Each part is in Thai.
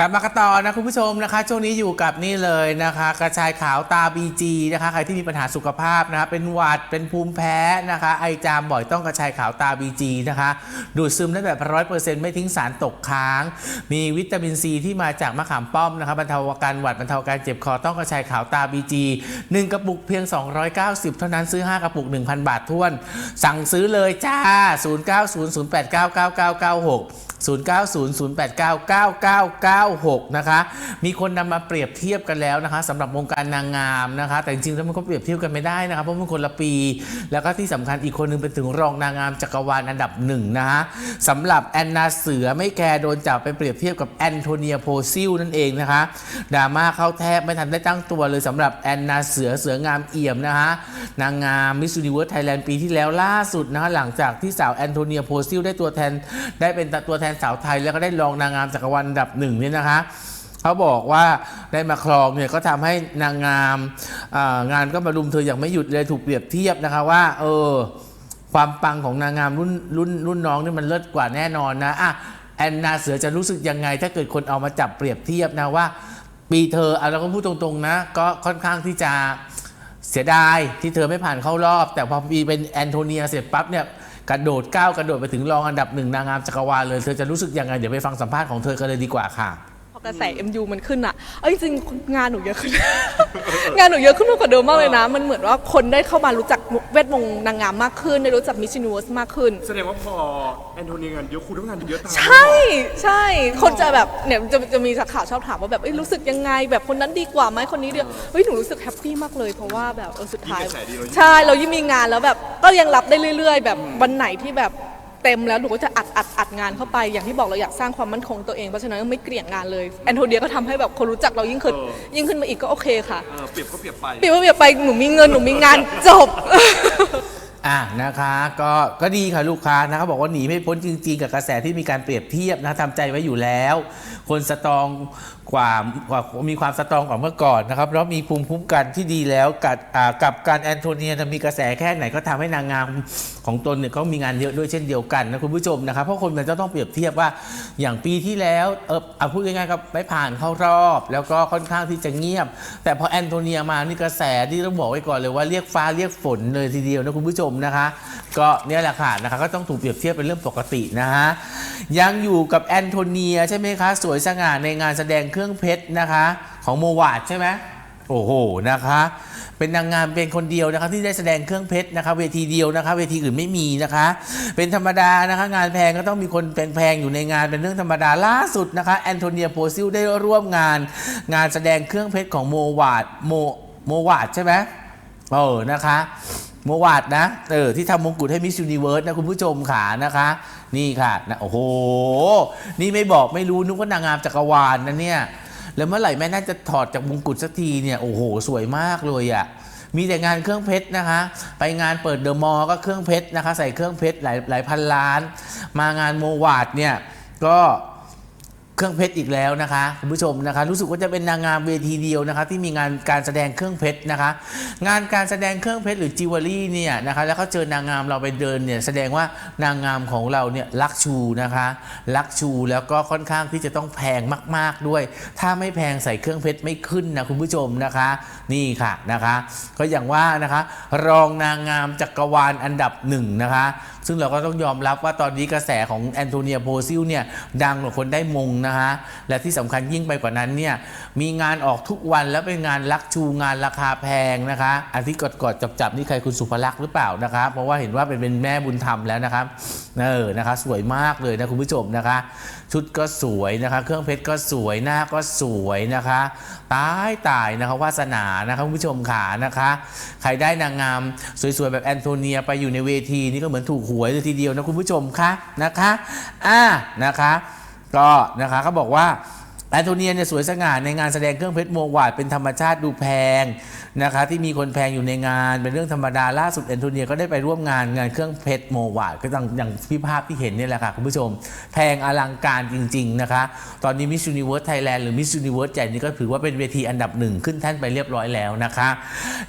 กลับมากันต่อนะคุณผู้ชมนะคะช่วงนี้อยู่กับนี่เลยนะคะ กระชายขาวตาบีจีนะคะใครที่มีปัญหาสุขภาพนะคะเป็นหวัดเป็นภูมิแพ้นะคะ ไอจามบ่อยต้องกระชายขาวตาบีจีนะคะดูดซึมได้แบบร้อยเปอร์เซ็นต์ไม่ทิ้งสารตกค้าง มีวิตามินซีที่มาจากมะขามป้อมนะคะบรรเทาอาการหวัดบรรเทาอาการเจ็บคอต้องกระชายขาวตาบีจีหนึ่งกระปุกเพียง 290 เท่านั้นซื้อ 5 กระปุก 1,000 บาทท้วน สั่งซื้อเลยจ้า 0900899996 0900899996 นะคะ มีคนนำมาเปรียบเทียบกันแล้วนะคะสำหรับวงการนางงามนะคะ แต่จริงๆแล้วมันก็เปรียบเทียบกันไม่ได้นะคะเพราะมันคนละปี แล้วก็ที่สำคัญอีกคนนึงเป็นถึงรองนางงามจักรวาลอันดับหนึ่งนะคะสำหรับแอนนาเสือไม่แคร์โดนจับไปเปรียบเทียบกับแอนโทเนียโพซิลนั่นเองนะคะดราม่าเข้าแทบไม่ทันได้ตั้งตัวเลยสำหรับแอนนาเสือเสืองามเอี่ยมนะคะนางงามมิส s u นิเวิร์สไทยแลนด์ปีที่แล้วล่าสุดนะคะหลังจากที่สาวแอนโทเนียโพซิลได้ตัวแทนได้เป็นตัวแทนสาวไทยแล้วก็ได้รองนางงามจักรวาลอันดับหนึ่งเนี่ยนะคะเขาบอกว่าได้มาครองเนี่ยก็ทำให้นางงามงานก็มารุมเธออย่างไม่หยุดเลยถูกเปรียบเทียบนะคะว่า เออ ความปังของนางงามรุ่นรุ่นรุ่นน้องนี่มันเลิศกว่าแน่นอนนะอะแอนนาเสือจะรู้สึกยังไง ถ้าเกิดคนเอามาจับเปรียบเทียบนะว่า ปีเธอเอาเราก็พูดตรงๆนะ ก็ค่อนข้างที่จะเสียดายที่เธอไม่ผ่านเข้ารอบ แต่พอปีเป็นแอนโทเนียเสร็จปั๊บเนี่ย กระโดดก้าวกระโดดไปถึงรองอันดับหนึ่งนางงามจักรวาลเลย เธอจะรู้สึกยังไง เดี๋ยวไปฟังสัมภาษณ์ของเธอกันเลยดีกว่าค่ะ อกระแส MU มันขึ้นอะเอ้ยจริงๆงานหนูเยอะขึ้น งานหนูเยอะขึ้นกว่าเดิมมากเลยนะ มันเหมือนว่าคนได้เข้ามารู้จักเวทมงนางงามมากขึ้น ได้รู้จักมิชชัน n เวิร์สมากขึ้น แสดงว่าพอแอนโทเนียงานเยอะคุณต้องงานเยอะตามใช่ใช่ คนจะแบบเนี่ยจะจะมีสักข่าวชอบถามว่าแบบเอ้ยรู้สึกยังไงแบบคนนั้นดีกว่าไหมคนนี้เดียวเฮ้ยหนูรู้สึกแฮปปี้มากเลยเพราะว่าแบบเออสุดท้ายยิ่งกระแสดีเรายิ่งใช่เรายิ่งมีงานแล้วแบบก็ยังรับได้เรื่อย ๆ แบบวันไหนที่แบบ เต็มแล้วหนูก็จะอัดอัดอัดงานเข้าไปอย่างที่บอกเราอยากสร้างความมั่นคงตัวเองเพราะฉะนั้นไม่เกลี่ยงงานเลยแอนโทเนียก็ทำให้แบบคนรู้จักเรายิ่งขึ้นยิ่งขึ้นมาอีกก็โอเคค่ะเออเปรียบก็เปรียบไป เปรียบว่าเปรียบไปหนูมีเงินหนูมีงานจบ อะนะคะก็ก็ดีค่ะลูกค้านะครับบอกว่าหนีไม่พ้นจริง ๆ กับกระแสที่มีการเปรียบเทียบนะทำใจไว้อยู่แล้ว คนสตรองกว่ากว่ามีความสตรองกว่าเมื่อก่อนนะครับแล้วมีภูมิคุ้มกันที่ดีแล้วกับกับการแอนโทเนียนะมีกระแสแค่ไหนก็ทำให้นางงามของตนเนี่ยก็มีงานเยอะด้วยเช่นเดียวกันนะคุณผู้ชมนะครับเพราะคนมันจะต้องเปรียบเทียบว่าอย่างปีที่แล้วเออเอาพูดง่ายๆครับไม่ผ่านเข้ารอบ แล้วก็ค่อนข้างที่จะเงียบ แต่พอแอนโทเนียมานี่กระแสที่ต้องบอกไว้ก่อนเลยว่าเรียกฟ้าเรียกฝนเลยทีเดียวนะคุณผู้ชมนะคะ ก็เนี่ยแหละค่ะนะคะก็ต้องถูกเปรียบเทียบเป็นเรื่องปกตินะฮะยังอยู่กับแอนโทเนียใช่ไหมคะสวยสง่าในงานแสดงเครื่องเพชรนะคะ ของโมวาดใช่ไหมโอ้โหนะคะ เป็นนางงามเป็นคนเดียวนะคะที่ได้แสดงเครื่องเพชรนะคะ เวทีเดียวนะคะ เวทีอื่นไม่มีนะคะ เป็นธรรมดานะคะ งานแพงก็ต้องมีคนแพงๆอยู่ในงานเป็นเรื่องธรรมดาล่าสุดนะคะแอนโทเนียโพซิลได้ร่วมงาน งานแสดงเครื่องเพชรของโมวาดโมโมวาดใช่ไหมเออนะคะ โมวาดนะเออที่ทำมงกุฎให้มิส s u นิเวิร์สนะคุณผู้ชมขานะคะ นี่ค่ะนะโอ้โห นี่ไม่บอกไม่รู้นึกว่านางงามจักรวาลนะเนี่ยแล้วเมื่อไหร่แม่น่าจะถอดจากมงกุฎสักทีเนี่ยโอ้โห สวยมากเลยอะ่ะมีแต่งานเครื่องเพชรนะคะ ไปงานเปิดเดอะมอลล์ก็เครื่องเพชรนะคะ ใส่เครื่องเพชรหลายหลายพันล้าน มางานโมวาดเนี่ยก็ เครื่องเพชรอีกแล้วนะคะคุณผู้ชมนะคะ รู้สึกว่าจะเป็นนางงามเวทีเดียวนะคะ ที่มีงานการแสดงเครื่องเพชรนะคะ งานการแสดงเครื่องเพชรหรือจิวเวลรี่เนี่ยนะคะ แล้วเขาเจอนางงามเราไปเดินเนี่ยแสดงว่านางงามของเราเนี่ยรักชูนะคะรักชูแล้วก็ค่อนข้างที่จะต้องแพงมาก ๆด้วย ถ้าไม่แพงใส่เครื่องเพชรไม่ขึ้นนะคุณผู้ชมนะคะ นี่ค่ะนะคะ ก็อย่างว่านะคะ รองนางงามจักรวาลอันดับหนึ่งนะคะ ซึ่งเราก็ต้องยอมรับว่าตอนนี้กระแสของแอนโทเนียโพซิลเนี่ยดังกว่าคนได้มงนะคะและที่สำคัญยิ่งไปกว่านั้นเนี่ยมีงานออกทุกวันแล้วเป็นงานลักชูงานราคาแพงนะคะอันที่กอดๆจับๆนี่ใครคุณสุภลักษณ์หรือเปล่านะคะเพราะว่าเห็นว่าเป็นเป็นแม่บุญธรรมแล้วนะครับเออนะคะสวยมากเลยนะคุณผู้ชมนะคะ ชุดก็สวยนะคะ เครื่องเพชรก็สวยหน้าก็สวยนะคะตายตายนะคะวาสนานะคะคุณผู้ชมขานะคะ ใครได้นางงามสวยๆแบบแอนโทเนียไปอยู่ในเวทีนี่ก็เหมือนถูกหวยเลยทีเดียวนะคุณผู้ชมคะนะคะอ่านะคะ ก็นะคะเขาบอกว่า แอนโทเนียเนี่ยสวยสง่าในงานแสดงเครื่องเพชรโมวาดเป็นธรรมชาติดูแพงนะคะที่มีคนแพงอยู่ในงานเป็นเรื่องธรรมดาล่าสุดแอนโทเนียก็ได้ไปร่วมงานงานเครื่องเพชรโมวาดก็อย่างอย่างที่ภาพที่เห็นนี่แหละค่ะคุณผู้ชม แพงอลังการจริง ๆนะคะ ตอนนี้มิส s u นิเวิร์สไทยแลนด์หรือมิส s u นิเวิร์สใหญ่นี่ก็ถือว่าเป็นเวทีอันดับหนึ่งขึ้นแท่นไปเรียบร้อยแล้วนะคะ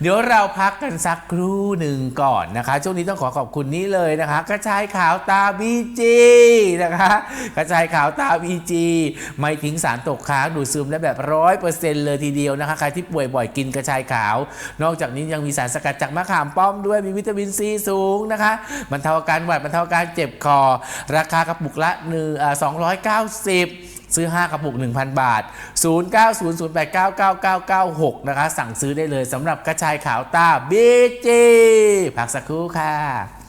เดี๋ยวเราพักกันสักครู่หนึ่งก่อนนะคะ ช่วงนี้ต้องขอขอบคุณนี้เลยนะคะกระชายขาวตาบีจีนะคะกระชายขาวตาบีจีไม่ทิ้งสารตกค้างดูดซึมได้แบบร้อยเปอร์เซ็นต์เลยทีเดียวนะคะ ใครที่ป่วยบ่อยกินกระชายขาว นอกจากนี้ยังมีสารสกัดจากมะขามป้อมด้วยมีวิตามินซีสูงนะคะบรรเทาอาการหวัดบรรเทาอาการเจ็บคอ ราคากระปุกละหนึ่งสองร้อยเก้าสิบซื้อ 5 กระปุก 1,000 บาท 0900899996 นะคะ สั่งซื้อได้เลยสำหรับกระชายขาวตาบีจีพักสักครู่ค่ะ